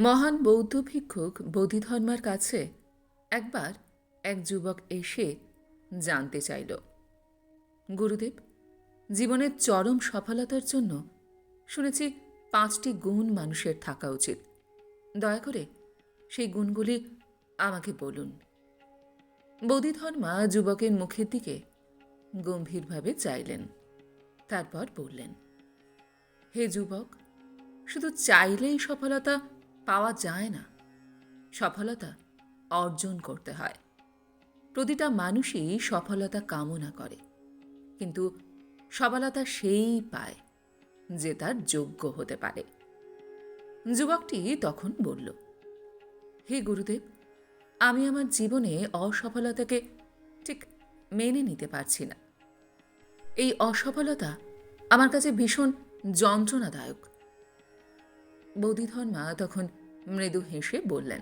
মহান বৌদ্ধ ভিক্ষুক বোধিধর্মার কাছে একবার এক যুবক এসে জানতে চাইল। গুরুদেব, জীবনের চরম সফলতার জন্য শুনেছি পাঁচটি গুণ মানুষের থাকা উচিত। দয়া করে সেই গুণগুলি আমাকে বলুন। বোধিধর্মা যুবকের মুখের দিকে গম্ভীরভাবে চাইলেন, তারপর বললেন, হে যুবক, শুধু চাইলেই সফলতা পাওয়া যায় না। সফলতা অর্জন করতে হয়। প্রতিটা মানুষই সফলতা কামনা করে। কিন্তু সফলতা সেই পায় যে তার যোগ্য হতে পারে। যুবকটি তখন বলল, হে গুরুদেব, আমি আমার জীবনে অসফলতাকে ঠিক মেনে নিতে পারছি না। এই অসফলতা আমার কাছে ভীষণ যন্ত্রণাদায়ক। বোধিধর্মা তখন মৃদু হেসে বললেন,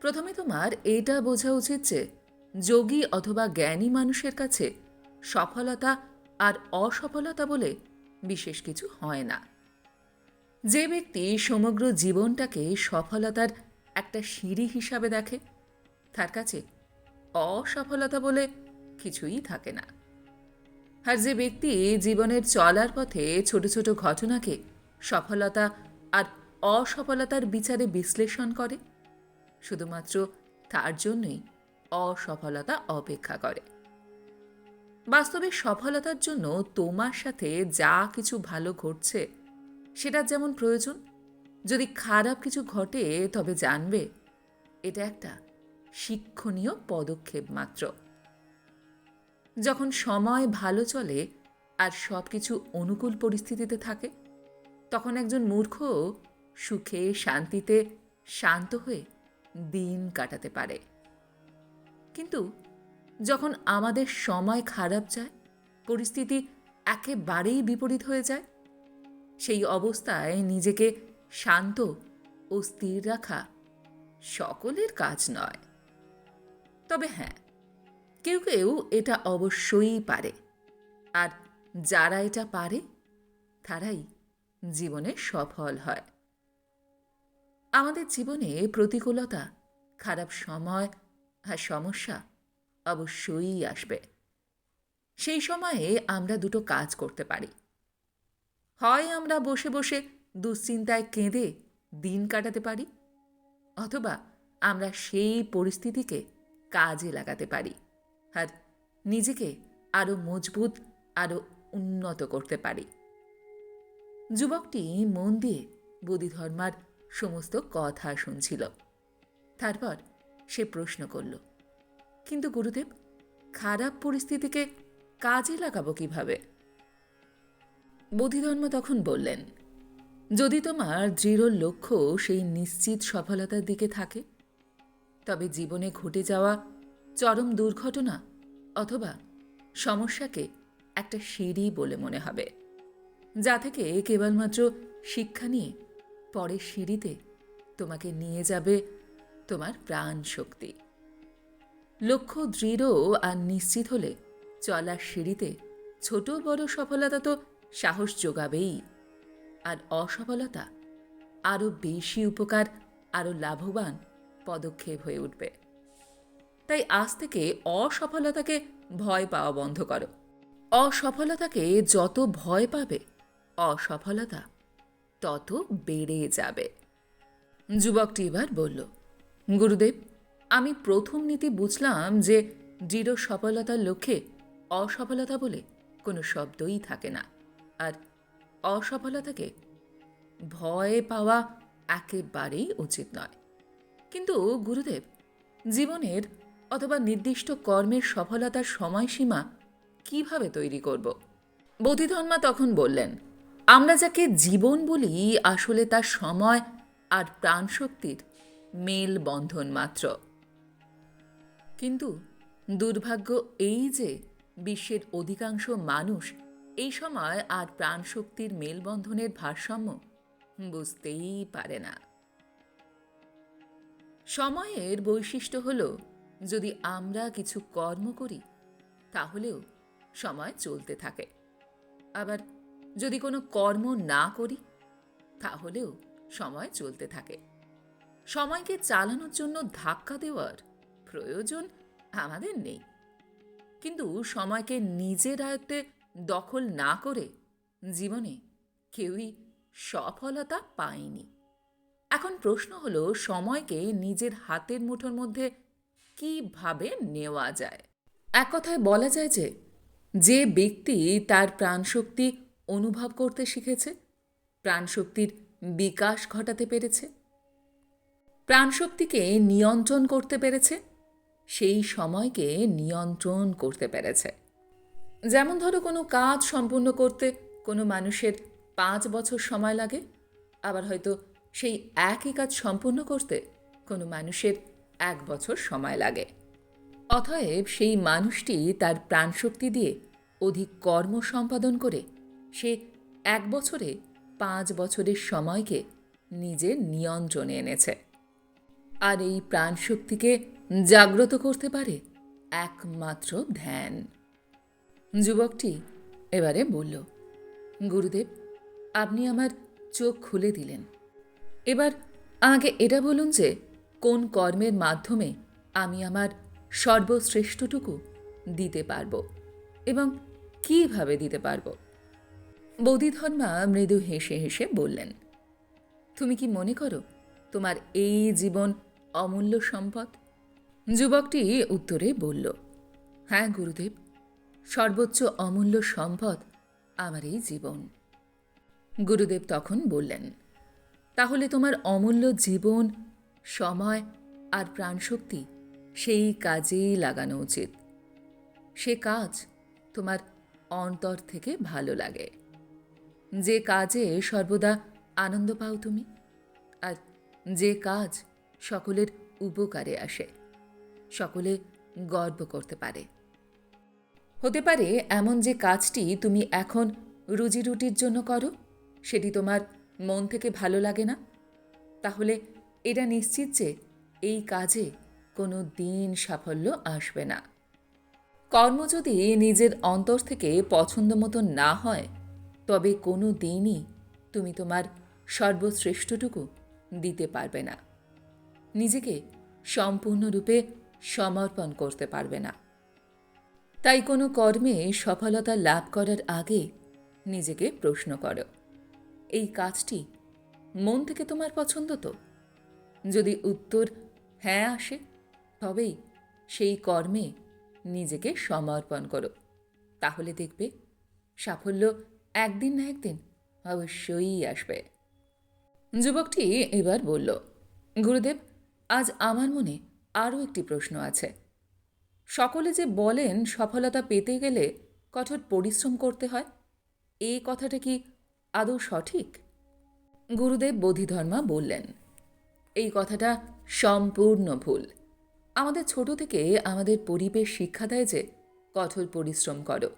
প্রথমে তোমার এটা বোঝা উচিত যে যোগী অথবা জ্ঞানী মানুষের কাছে সফলতা আর অসফলতা বলে বিশেষ কিছু হয় না। যে ব্যক্তি সমগ্র জীবনটাকে সফলতার একটা সিঁড়ি হিসাবে দেখে, তার কাছে অসফলতা বলে কিছুই থাকে না। আর যে ব্যক্তি জীবনের চলার পথে ছোট ছোট ঘটনাকে সফলতা আর অসফলতার বিচারে বিশ্লেষণ করে। শুধুমাত্র তার জন্যই অসফলতা অপেক্ষা করে। বাস্তবে সফলতার জন্য তোমার সাথে যা কিছু ভালো ঘটছে সেটার যেমন প্রয়োজন, যদি খারাপ কিছু ঘটে তবে জানবে, এটা একটা শিক্ষণীয় পদক্ষেপ মাত্র। যখন সময় ভালো চলে আর সব কিছু অনুকূল পরিস্থিতিতে থাকে, তখন একজন মূর্খ সুখে, শান্তিতে, শান্ত হয়ে দিন কাটাতে পারে। কিন্তু যখন আমাদের সময় খারাপ যায়, পরিস্থিতি একেবারেই বিপরীত হয়ে যায়, সেই অবস্থায় নিজেকে শান্ত ও স্থির রাখা সকলের কাজ নয়। তবে হ্যাঁ কেউ কেউ এটা অবশ্যই পারে। আর যারা এটা পারে, তারাই জীবনে সফল হয়। আমাদের জীবনে প্রতিকূলতা, খারাপ সময় আর সমস্যা অবশ্যই আসবে। সেই সময়ে আমরা দুটো কাজ করতে পারি। হয় আমরা বসে বসে দুশ্চিন্তায় কেঁদে দিন কাটাতে পারি, অথবা আমরা সেই পরিস্থিতিকে কাজে লাগাতে পারি আর নিজেকে আরও মজবুত আরও উন্নত করতে পারি। যুবকটি মন দিয়ে বোধিধর্মার সমস্ত কথা শুনছিল। তারপর সে প্রশ্ন করল, কিন্তু গুরুদেব, খারাপ পরিস্থিতিকে কাজে লাগাবো কীভাবে? বোধিধর্ম তখন বললেন, যদি তোমার দৃঢ় লক্ষ্য সেই নিশ্চিত সফলতার দিকে থাকে, তবে জীবনে ঘটে যাওয়া চরম দুর্ঘটনা অথবা সমস্যাকে একটা সিঁড়ি বলে মনে হবে, যা থেকে কেবলমাত্র শিক্ষা নিয়ে পরের সিঁড়িতে তোমাকে নিয়ে যাবে তোমার প্রাণ শক্তি। লক্ষ্য দৃঢ় আর নিশ্চিত হলে চলার সিঁড়িতে ছোট বড় সফলতা তো সাহস যোগাবেই। আর অসফলতা আরও বেশি উপকার আরও লাভবান পদক্ষেপ হয়ে উঠবে। তাই আজ থেকে অসফলতাকে ভয় পাওয়া বন্ধ করো। অসফলতাকে যত ভয় পাবে, অসফলতা তত বেড়ে যাবে। যুবকটি এবার বলল, গুরুদেব, আমি প্রথম নীতি বুঝলাম যে দৃঢ় সফলতার লক্ষ্যে অসফলতা বলে কোনো শব্দই থাকে না। আর অসফলতাকে ভয় পাওয়া একেবারেই উচিত নয়। কিন্তু গুরুদেব, জীবনের অথবা নির্দিষ্ট কর্মের সফলতার সময়সীমা কীভাবে তৈরি করব? বোধিধর্মা তখন বললেন আমরা যাকে জীবন বলি আসলে তার সময় আর প্রাণশক্তির মেল বন্ধন মাত্র। কিন্তু দুর্ভাগ্য এই যে বিশ্বের অধিকাংশ মানুষ এই সময় আর প্রাণশক্তির মেলবন্ধনের ভারসাম্য বুঝতেই পারে না। সময়ের বৈশিষ্ট্য হল, যদি আমরা কিছু কর্ম করি, তাহলেও সময় চলতে থাকে। আবার যদি কোনো কর্ম না করি, তাহলেও সময় চলতে থাকে। সময়কে চালানোর জন্য ধাক্কা দেওয়ার প্রয়োজন আমাদের নেই। কিন্তু সময়কে নিজের আয়ত্তে দখল না করে জীবনে কেউই সফলতা পায়নি। এখন প্রশ্ন হলো, সময়কে নিজের হাতের মুঠোর মধ্যে কীভাবে নেওয়া যায়? এক কথায় বলা যায় যে যে ব্যক্তি তার প্রাণশক্তি অনুভব করতে শিখেছে? প্রাণশক্তির বিকাশ ঘটাতে পেরেছে? প্রাণশক্তিকে নিয়ন্ত্রণ করতে পেরেছে? সেই সময়কে নিয়ন্ত্রণ করতে পেরেছে। যেমন ধরো কোনো কাজ সম্পূর্ণ করতে কোনো মানুষের পাঁচ বছর সময় লাগে, আবার হয়তো সেই একই কাজ সম্পূর্ণ করতে কোনো মানুষের এক বছর সময় লাগে। অতএব সেই মানুষটি তার প্রাণশক্তি দিয়ে অধিক কর্ম সম্পাদন করে সে এক বছরে পাঁচ বছরের সময়কে নিজের নিয়ন্ত্রণে এনেছে। আর এই প্রাণশক্তিকে জাগ্রত করতে পারে একমাত্র ধ্যান। যুবকটি এবারে বলল, গুরুদেব, আপনি আমার চোখ খুলে দিলেন। এবার আগে এটা বলুন যে, কোন কর্মের মাধ্যমে আমি আমার সর্বশ্রেষ্ঠটুকু দিতে পারব এবং কীভাবে দিতে পারব? বোধিধর্মা মৃদু হেসে হেসে বললেন, তুমি কি মনে করো তোমার এই জীবন অমূল্য সম্পদ? যুবকটি উত্তরে বলল হ্যাঁ গুরুদেব, সর্বোচ্চ অমূল্য সম্পদ আমার এই জীবন। গুরুদেব তখন বললেন, তাহলে তোমার অমূল্য জীবন, সময় আর প্রাণশক্তি সেই কাজেই লাগানো উচিত। সে কাজ তোমার অন্তর থেকে ভালো লাগে। যে কাজে সর্বদা আনন্দ পাও তুমি, আর যে কাজ সকলের উপকারে আসে, সকলে গর্ব করতে পারে। হতে পারে এমন যে কাজটি তুমি এখন রুজি রুটির জন্য করো, সেটি তোমার মন থেকে ভালো লাগে না, তাহলে এটা নিশ্চিত যে এই কাজে কোনো দিন সাফল্য আসবে না। কর্ম যদি নিজের অন্তর থেকে পছন্দ মতো না হয় তবে কোনো দিনই তুমি তোমার সর্বশ্রেষ্ঠটুকু দিতে পারবে না। নিজেকে সম্পূর্ণরূপে সমর্পণ করতে পারবে না। তাই কোনো কর্মে সফলতা লাভ করার আগে নিজেকে প্রশ্ন করো, এই কাজটি মন থেকে তোমার পছন্দ তো? যদি উত্তর হ্যাঁ আসে, তবেই সেই কর্মে নিজেকে সমর্পণ করো। তাহলে দেখবে সাফল্য একদিন না একদিন অবশ্যই আসবে। যুবকটি এবার বলল, গুরুদেব, আজ আমার মনে আরও একটি প্রশ্ন আছে। সকলে যে বলেন সফলতা পেতে গেলে কঠোর পরিশ্রম করতে হয় এই কথাটা কি আদৌ সঠিক? গুরুদেব বোধিধর্মা বললেন, এই কথাটা সম্পূর্ণ ভুল। আমাদের ছোট থেকে আমাদের পরিবেশ শিক্ষা দেয় যে কঠোর পরিশ্রম করো।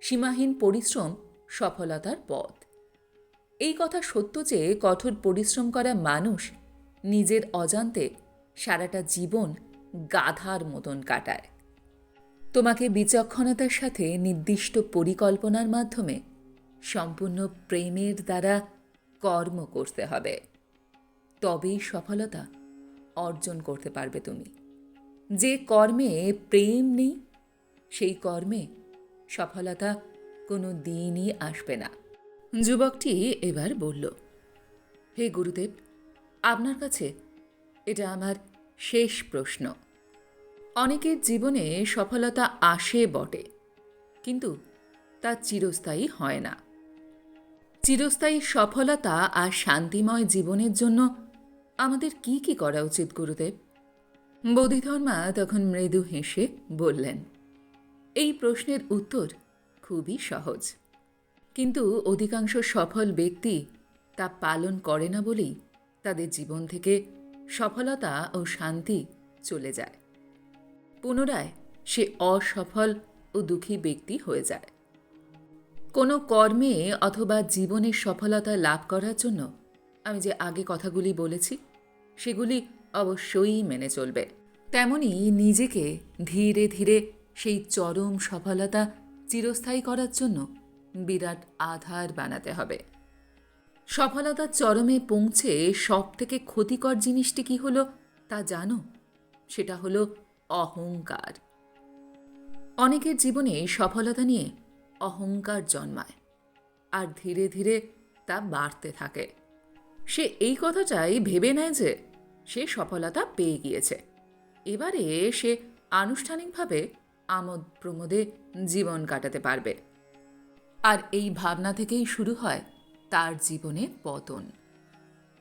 সীমাহীন পরিশ্রম সফলতার পথ। এই কথা সত্য যে কঠোর পরিশ্রম করা মানুষ নিজের অজান্তে সারাটা জীবন গাধার মতন কাটায়। তোমাকে বিচক্ষণতার সাথে নির্দিষ্ট পরিকল্পনার মাধ্যমে সম্পূর্ণ প্রেমের দ্বারা কর্ম করতে হবে। তবেই সফলতা অর্জন করতে পারবে তুমি। যে কর্মে প্রেম নেই, সেই কর্মে সফলতা কোনো দিনই আসবে না। যুবকটি এবার বলল, হে গুরুদেব, আপনার কাছে এটা আমার শেষ প্রশ্ন। অনেকের জীবনে সফলতা আসে বটে, কিন্তু তা চিরস্থায়ী হয় না। চিরস্থায়ী সফলতা আর শান্তিময় জীবনের জন্য আমাদের কি কি করা উচিত গুরুদেব? বোধিধর্মা তখন মৃদু হেসে বললেন, এই প্রশ্নের উত্তর খুবই সহজ। কিন্তু অধিকাংশ সফল ব্যক্তি তা পালন করে না বলেই তাদের জীবন থেকে সফলতা ও শান্তি চলে যায়। পুনরায় সে অসফল ও দুঃখী ব্যক্তি হয়ে যায়। কোনো কর্মে অথবা জীবনের সফলতা লাভ করার জন্য আমি যে আগে কথাগুলি বলেছি, সেগুলি অবশ্যই মেনে চলবে। তেমনি নিজেকে ধীরে ধীরে সেই চরম সফলতা চিরস্থায়ী করার জন্য বিরাট আধার বানাতে হবে। সফলতার চরমে পৌঁছে সব থেকে ক্ষতিকর জিনিসটি কি হলো তা জানো? সেটা হলো অহংকার। অনেকের জীবনে সফলতা নিয়ে অহংকার জন্মায়, আর ধীরে ধীরে তা বাড়তে থাকে। সে এই কথাটাই ভেবে নেয় যে সে সফলতা পেয়ে গিয়েছে। এবারে সে আনুষ্ঠানিকভাবে আমোদ প্রমোদে জীবন কাটাতে পারবে। আর এই ভাবনা থেকেই শুরু হয় তার জীবনে পতন।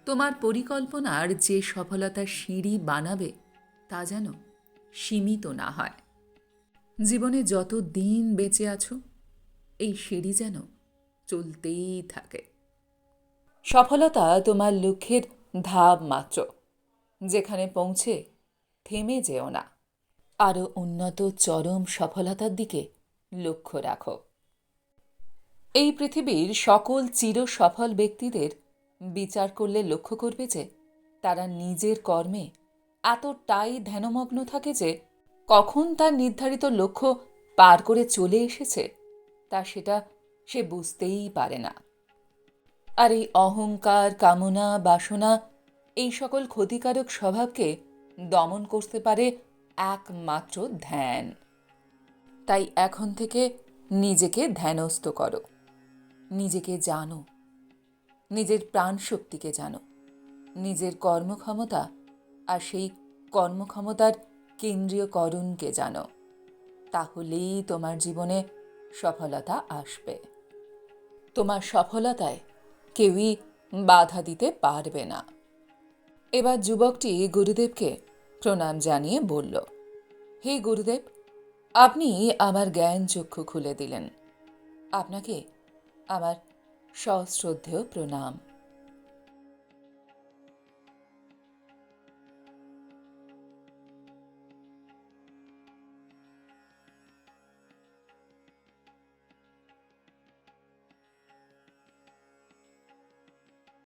তোমার পরিকল্পনার যে সফলতার সিঁড়ি বানাবে, তা যেন সীমিত না হয়। জীবনে যত দিন বেঁচে আছো, এই সিঁড়ি যেন চলতেই থাকে। সফলতা তোমার লক্ষ্যের ধাপ মাত্র, যেখানে পৌঁছে থেমে যেও না। আরও উন্নত, চরম সফলতার দিকে লক্ষ্য রাখো। এই পৃথিবীর সকল চির সফল ব্যক্তিদের বিচার করলে লক্ষ্য করবে যে, তারা নিজের কর্মে এতটাই ধ্যানমগ্ন থাকে যে, কখন তার নির্ধারিত লক্ষ্য পার করে চলে এসেছে, তা সেটা সে বুঝতেই পারে না। আর এই অহংকার, কামনা, বাসনা, এই সকল ক্ষতিকারক স্বভাবকে দমন করতে পারে একমাত্র ধ্যান। তাই এখন থেকে নিজেকে ধ্যানস্থ করো। নিজেকে জানো। নিজের প্রাণশক্তিকে জানো। নিজের কর্মক্ষমতা আর সেই কর্মক্ষমতার কেন্দ্রীয়করণকে জানো। তাহলেই তোমার জীবনে সফলতা আসবে। তোমার সফলতায় কেউই বাধা দিতে পারবে না। এবার যুবকটি গুরুদেবকে প্রণাম জানিয়ে বলল, হে গুরুদেব, আপনি আমার জ্ঞান চক্ষু খুলে দিলেন। আপনাকে আমার সশ্রদ্ধেয় প্রণাম।